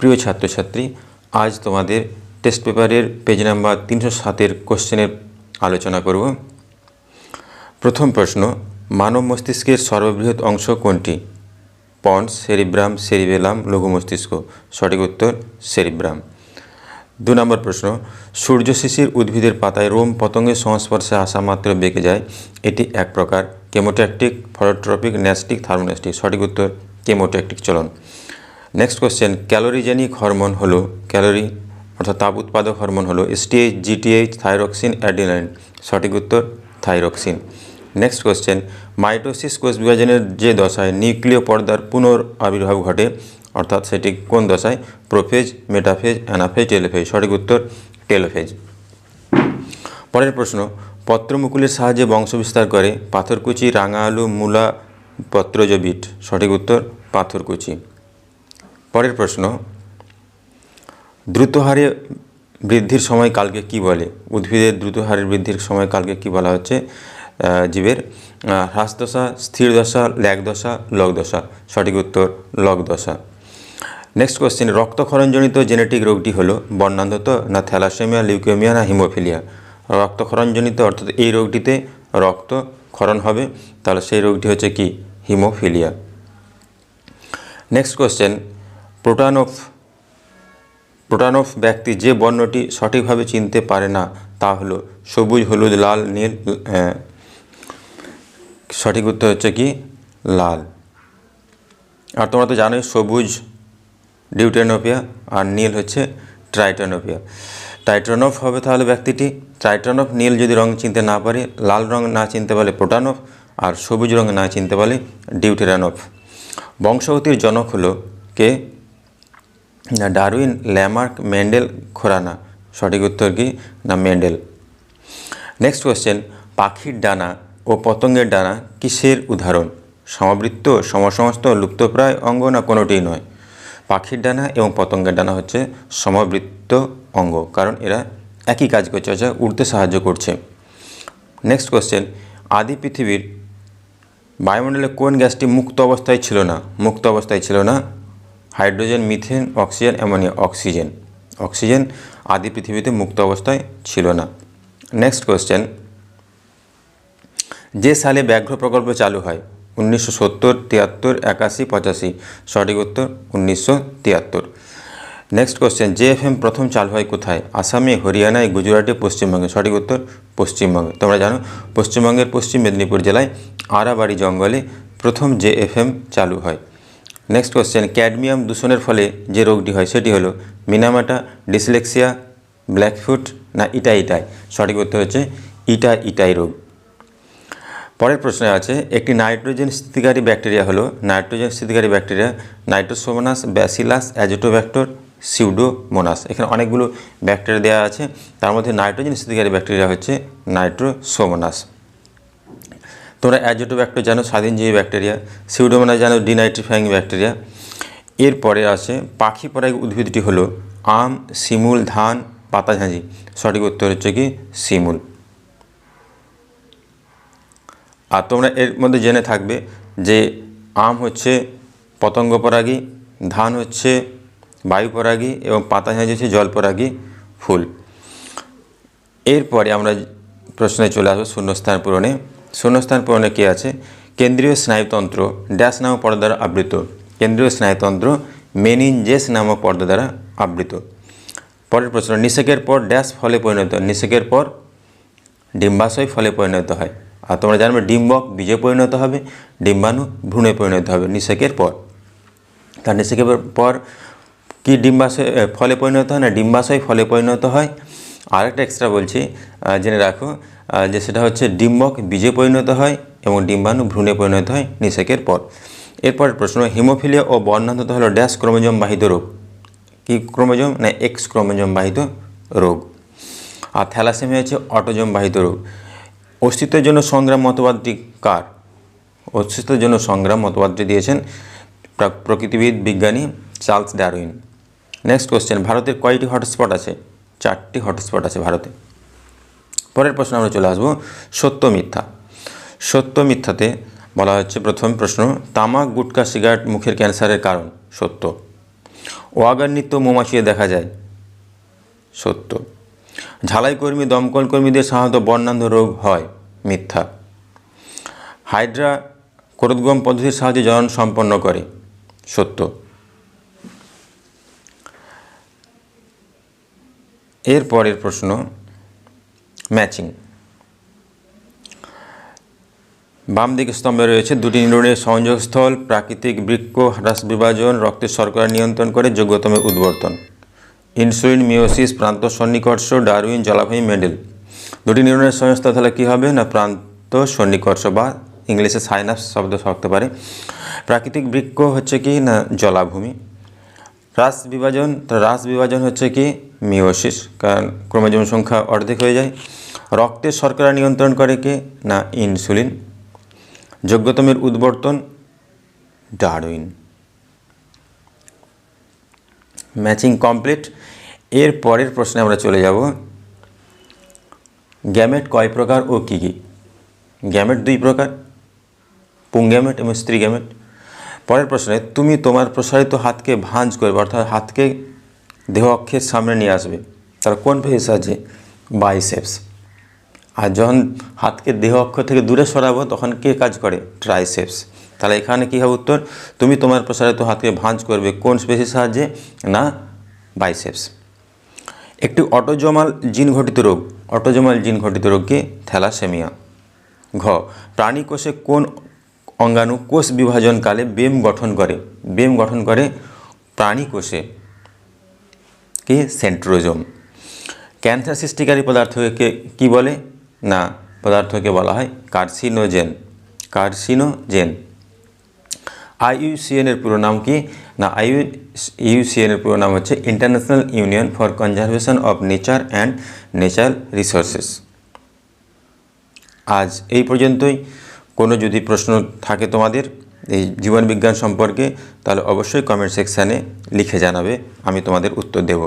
প্রিয় ছাত্রছাত্রী, আজ তোমাদের টেস্ট পেপারের পেজ নাম্বার তিনশো সাতের কোশ্চেনের আলোচনা করব। প্রথম প্রশ্ন, মানব মস্তিষ্কের সর্ববৃহৎ অংশ কোনটি? পন্স সেরিব্রাম, সেরিবেলাম লঘু মস্তিষ্ক সঠিক উত্তর, সেরিব্রাম। দু নম্বর প্রশ্ন, সূর্য শিশির উদ্ভিদের পাতায় রোম পতঙ্গের সংস্পর্শে আসা মাত্র বেঁকে যায়, এটি এক প্রকার কেমোট্যাকটিক ফটোট্রপিক ন্যাস্টিক, থার্মোন্যাস্টিক। সঠিক উত্তর, কেমোট্যাকটিক চলন। নেক্সট কোশ্চেন ক্যালোরিজেনিক হরমোন হলো ক্যালোরি অর্থাৎ তাপ উৎপাদক হরমোন হলো এসটিএইচ জিটিএইচ থাইরক্সিন অ্যাডিনাইন সঠিক উত্তর থাইরক্সিন নেক্সট কোশ্চেন মাইটোসিস কোষ বিভাজনের যে দশায় নিউক্লিয় পর্দার পুনর আবির্ভাব ঘটে, অর্থাৎ সেটি কোন দশায়? প্রোফেজ মেটাফেজ অ্যানাফেজ টেলোফেজ সঠিক উত্তর টেলোফেজ পরের প্রশ্ন, পত্রমুকুলের সাহায্যে বংশবিস্তার করে পাথরকুচি রাঙা আলু মূলা পত্রজ বিট সঠিক উত্তর, পাথরকুচি। পরের প্রশ্ন দ্রুত হারে বৃদ্ধির সময়কালকে কি বলে? উদ্ভিদের দ্রুত হারে বৃদ্ধির সময়কালকে কি বলা হচ্ছে? জীবের হ্রাসদশা স্থির দশা ল্যাগ দশা লগ দশা সঠিক উত্তর লগ দশা নেক্সট কোশ্চেন রক্তক্ষরণজনিত জেনেটিক রোগটি হলো বর্ণান্ধতা না থ্যালাসেমিয়া, লিউকেমিয়া না হিমোফিলিয়া? রক্তক্ষরণজনিত অর্থাৎ এই রোগটিতে রক্ত ক্ষরণ হবে, তাহলে সেই রোগটি হচ্ছে কি? Haemophilia. Next question protanope protanope ব্যক্তি যে বর্ণটি সঠিকভাবে চিনতে পারে না, তা হলো সবুজ, হলুদ, লাল, নীল সঠিক উত্তর হচ্ছে কি? লাল। আর তোমরা তো জানোই সবুজ ডিউটেনোপিয়া আর নীল হচ্ছে ট্রাইটোনোপিয়া টাইট্রোনফ হবে তাহলে ব্যক্তিটি? ট্রাইট্রোনফ নীল যদি রং চিনতে না পারে, লাল রং না চিনতে পারলে প্রোটানফ, আর সবুজ রং না চিনতে পারলে ডিউটেরানফ বংশগতির জনক হলো কে? Darwin, Lamarck, Mendel, Khorana. সঠিক উত্তর কি? না, মেন্ডেল। নেক্সট কোয়েশ্চেন পাখির ডানা ও পতঙ্গের ডানা কিসের উদাহরণ? সমবৃত্ত সমসমস্ত লুপ্তপ্রায় অঙ্গ না কোনোটিই নয়? পাখির ডানা এবং পতঙ্গের ডানা হচ্ছে সমবৃত্ত অঙ্গ, কারণ এরা একই কাজ করছে, অর্থাৎ উড়তে সাহায্য করছে। নেক্সট কোয়েশ্চেন আদি পৃথিবীর বায়ুমণ্ডলে কোন গ্যাসটি মুক্ত অবস্থায় ছিল না? মুক্ত অবস্থায় ছিল না hydrogen, methane, oxygen, ammonia, oxygen. Oxygen আদি পৃথিবীতে মুক্ত অবস্থায় ছিল না। নেক্সট কোয়েশ্চেন যে সালে ব্যাঘ্র প্রকল্প চালু হয়, উনিশশো সত্তর, তিয়াত্তর, একাশি, পঁচাশি। সঠিক উত্তর, উনিশশো তিয়াত্তর। নেক্সট কোশ্চেন জেএফএম প্রথম চালু হয় কোথায়? আসামে, হরিয়ানায়, গুজরাটে, পশ্চিমবঙ্গে। সঠিক উত্তর, পশ্চিমবঙ্গে। তোমরা জানো, পশ্চিমবঙ্গের পশ্চিম মেদিনীপুর জেলায় আরাবাড়ি জঙ্গলে প্রথম জেএফএম চালু হয়। নেক্সট কোশ্চেন ক্যাডমিয়াম দূষণের ফলে যে রোগটি হয় সেটি হলো মিনামাটা ডিসলেক্সিয়া ব্ল্যাকফুট না ইটা ইটাই? সঠিক উত্তর হচ্ছে ইটা ইটাই রোগ। পরের প্রশ্নে আছে, একটি নাইট্রোজেন স্থিতিকারী ব্যাকটেরিয়া হলো nitrogen স্থিতিকারী bacteria nitrosomonas, bacillus azotobacter pseudomonas. এখানে অনেকগুলো ব্যাকটেরিয়া দেওয়া আছে। তার মধ্যে নাইট্রোজেন স্থিতিকারী ব্যাকটেরিয়া হচ্ছে নাইট্রোসোমোনাস। তোমরা অ্যাজোটোব্যাক্টর জানো, স্বাধীনজীবী ব্যাকটেরিয়া সিউডোমোনাস জানো ডিনাইট্রিফাইং ব্যাকটেরিয়া এরপরে আছে, পাখি পরাগ উদ্ভিদটি হলো আম, শিমুল, ধান পাতাঝাঁঝি সঠিক উত্তর হচ্ছে কি? শিমুল। আর তোমরা এর মধ্যে জেনে থাকবে যে আম হচ্ছে পতঙ্গ পরাগী, ধান হচ্ছে বায়ু পরাগী এবং পাতাঝাঁঝি হচ্ছে জল পরাগী ফুল। এরপরে আমরা প্রশ্নে চলে আসব শূন্যস্থান পূরণে। শূন্যস্থান পূরণে কে আছে? কেন্দ্রীয় স্নায়ুতন্ত্র ড্যাশ নামক পর্দা দ্বারা আবৃত। কেন্দ্রীয় স্নায়ুতন্ত্র মেনিনজেস নামক পর্দা দ্বারা আবৃত। পরের প্রশ্ন, নিষেকের পর ড্যাশ ফলে পরিণত? নিষেকের পর ডিম্বাশয় ফলে পরিণত হয়। আর তোমরা জানবে ডিম্বক বীজে পরিণত হবে, ডিম্বাণু ভ্রূণে পরিণত হবে, নিষেকের পর। তার নিষেকের পর কি ডিম্বাশয় ফলে পরিণত হয় না? ডিম্বাশয় ফলে পরিণত হয়। আরেকটা এক্সট্রা বলছি জেনে রাখো যে সেটা হচ্ছে ডিম্বক বীজে পরিণত হয় এবং ডিম্বাণু ভ্রূণে পরিণত হয় নিষেকের পর। এরপরের প্রশ্ন, হিমোফিলিয়া ও বর্ণান্ততা হলো ড্যাশ ক্রোমোজোম বাহিত রোগ। কি ক্রোমোজোম? না এক্স ক্রোমোজোম বাহিত রোগ। আর থ্যালাসেমিয়া হচ্ছে অটোজোম বাহিত রোগ। অস্তিত্বের জন্য সংগ্রাম মতবাদটি কার? অস্তিত্বের জন্য সংগ্রাম মতবাদটি দিয়েছেন প্রা- প্রকৃতিবিদ বিজ্ঞানী চার্লস ডারউইন। নেক্সট কোশ্চেন ভারতের কয়টি হটস্পট আছে? চারটি হটস্পট আছে ভারতে। পরের প্রশ্ন আমরা চলে আসব সত্য মিথ্যা। সত্য মিথ্যাতে বলা হচ্ছে প্রথম প্রশ্ন, তামাক, গুটকা, সিগারেট মুখের ক্যান্সারের কারণ, সত্য। ওয়াগার নৃত্য মৌমাছিতে দেখা যায়, সত্য। ঝালাই কর্মী, দমকল কর্মীদের সাধারণত বর্ণান্ধ রোগ হয়, মিথ্যা। হাইড্রা কোরোদগম পদ্ধতির সাহায্যে জনন সম্পন্ন করে, সত্য। এর পরের প্রশ্ন ম্যাচিং বাম দিকে স্তম্ভে রয়েছে দুটি নিউরনের সংযোগস্থল, প্রাকৃতিক বৃক্ষ, হ্রাস বিভাজন, রক্তের শর্করা নিয়ন্ত্রণ করে যোগ্যতমের উদ্বর্তন। ইনসুলিন মিওসিস প্রান্ত সন্নিকর্ষ, ডারউইন, জলাভূমি মেডেল দুটি নিউরনের সংস্থা তাহলে কী হবে? না, প্রান্ত সন্নিকর্ষ বা ইংলিশে সাইনাস শব্দ থাকতে পারে। প্রাকৃতিক বৃক্ষ হচ্ছে কি? না, জলাভূমি। হ্রাস বিভাজন, তো হ্রাস বিভাজন হচ্ছে কি? মিওসিস কারণ ক্রোমোজোম সংখ্যা অর্ধেক হয়ে যায়। রক্তের শর্করা নিয়ন্ত্রণ করে কে? না, ইনসুলিন। যোগ্যতমের উদ্বর্তন, ডারউইন। Matching complete. এর পরের প্রশ্নে আমরা চলে যাব। গ্যামেট কয় প্রকার ও কী কী? গ্যামেট দুই প্রকার পুং গ্যামেট এবং স্ত্রী গ্যামেট পরের প্রশ্নে, তুমি তোমার প্রসারিত হাতকে ভাঁজ করবে অর্থাৎ হাতকে দেহ অক্ষের সামনে নিয়ে আসবে। তার কোন পেশির সাহায্যে? বাইসেপস। আর যখন হাতকে দেহ অক্ষ থেকে দূরে সরাবো, তখন কে কাজ করে? ট্রাইসেপস। তাহলে এখানে কী হবে উত্তর? তুমি তোমার প্রসারিত হাতকে ভাঁজ করবে কোন স্পেসির সাহায্যে? না, বাইসেপস। একটি অটোজমাল জিন ঘটিত রোগ। অটোজমাল জিন ঘটিত রোগকে থ্যালাসেমিয়া। ঘ প্রাণী কোষে কোন অঙ্গাণু কোষ বিভাজনকালে বেম গঠন করে। বেম গঠন করে প্রাণী কোষে, কি? সেন্ট্রোজোম। ক্যান্সার সৃষ্টিকারী পদার্থকে কি বলে? না, পদার্থকে বলা হয় কার্সিনোজেন। কার্সিনোজেন। আইইউসিএন এর পুরো নাম কি? না আইইউ ইউসিএন এর পুরো নাম হচ্ছে international union for conservation of nature and nature resources. আজ এই পর্যন্তই। কোনো যদি প্রশ্ন থাকে তোমাদের এই জীবনবিজ্ঞান সম্পর্কে, তাহলে অবশ্যই কমেন্ট সেকশানে লিখে জানাবে, আমি তোমাদের উত্তর দেব।